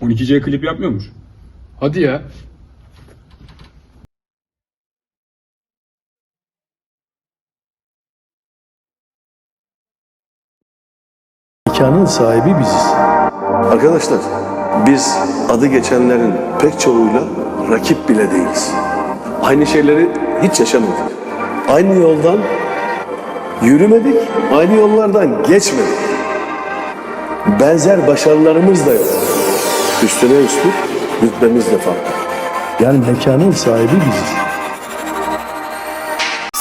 12C klip yapmıyormuş. Hadi ya. Mekanın sahibi biziz. Arkadaşlar biz adı geçenlerin pek çoğuyla rakip bile değiliz. Aynı şeyleri hiç yaşamadık. Aynı yoldan yürümedik, aynı yollardan geçmedik. Benzer başarılarımız da yok. Üstüne üstlük rütbemiz de farklı. Yani mekanın sahibi biziz.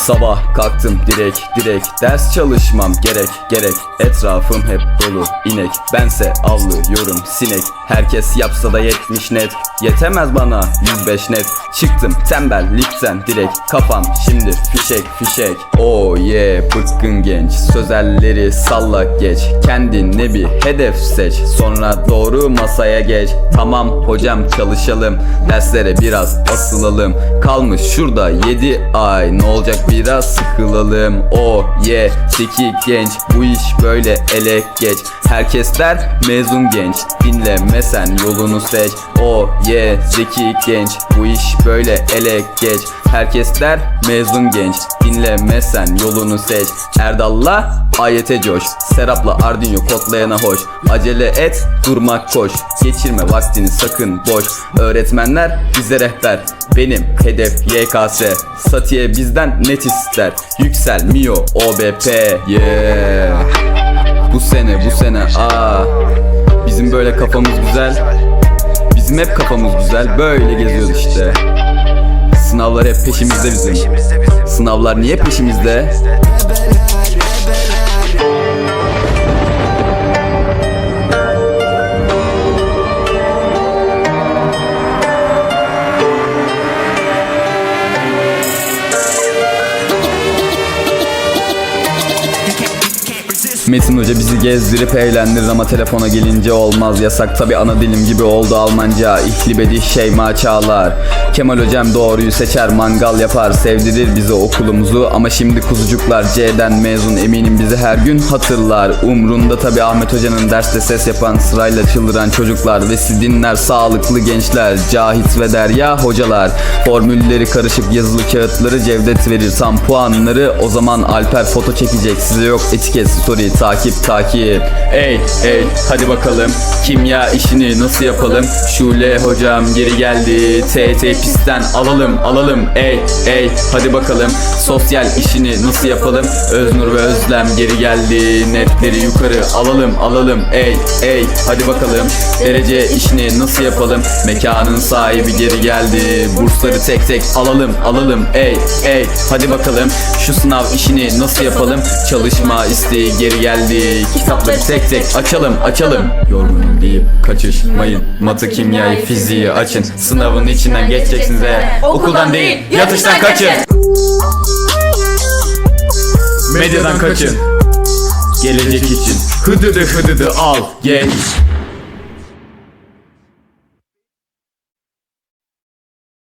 Sabah kalktım direkt direkt. Ders çalışmam gerek gerek. Etrafım hep dolu inek. Bense avlıyorum sinek. Herkes yapsa da 70 net. Yetemez bana 105 net. Çıktım tembellikten direkt. Kafam şimdi fişek fişek. Oh yeah bıkkın genç. Sözelleri sallak geç. Kendine bir hedef seç. Sonra doğru masaya geç. Tamam hocam çalışalım. Derslere biraz asılalım. Kalmış şurada 7 ay. Ne olacak biraz sıkılalım. Oh yeah çekik genç. Bu iş böyle elek geç. Herkes der mezun genç. Dinlemesen yolunu seç. Oh yeah zeki genç. Bu iş böyle elek geç. Herkes der mezun genç. Dinlemesen yolunu seç. Erdal'la ayete coş. Serap'la Ardinyo kodlayana hoş. Acele et durmak koş. Geçirme vaktini sakın boş. Öğretmenler bize rehber. Benim hedef YKS Satiye bizden net ister Yükselmiyor OBP Yeah. Bu sene bu sene aa Bizim böyle kafamız güzel. Bizim hep kafamız güzel. Böyle geziyoruz işte. Sınavlar hep peşimizde bizim. Sınavlar niye peşimizde? Metin Hoca bizi gezdirip eğlendirir ama telefona gelince olmaz. Yasak Tabi ana dilim gibi oldu Almanca. İhlibedi Şeyma Çağlar. Kemal Hocam doğruyu seçer mangal yapar Sevdirir bize okulumuzu. Ama şimdi kuzucuklar C'den mezun eminim bizi her gün hatırlar. Umrunda tabi Ahmet Hoca'nın derste ses yapan Sırayla çıldıran çocuklar Ve siz dinler sağlıklı gençler. Cahit ve Derya hocalar. Formülleri karışık yazılı kağıtları Cevdet verir tam puanları. O zaman Alper foto çekecek size yok etiket story takip takip. Ey ey hadi bakalım. Kimya işini nasıl yapalım? Şule hocam geri geldi. TT pistten alalım alalım. Ey ey hadi bakalım. Sosyal işini nasıl yapalım? Öznur ve Özlem geri geldi. Netleri yukarı alalım alalım. Ey ey hadi bakalım. Derece işini nasıl yapalım? Mekanın sahibi geri geldi. Bursları tek tek alalım alalım. Ey ey hadi bakalım. Şu sınav işini nasıl yapalım? Çalışma isteği geri geldi Kitapları tek tek açalım açalım. Yorgunum deyip kaçışmayın. Matı kimyayı fiziği açın. Sınavın içinden geçeceksiniz eğer Okuldan değil yatıştan kaçın. Medyadan kaçın. Gelecek için. Hıdıdı hıdıdı al geç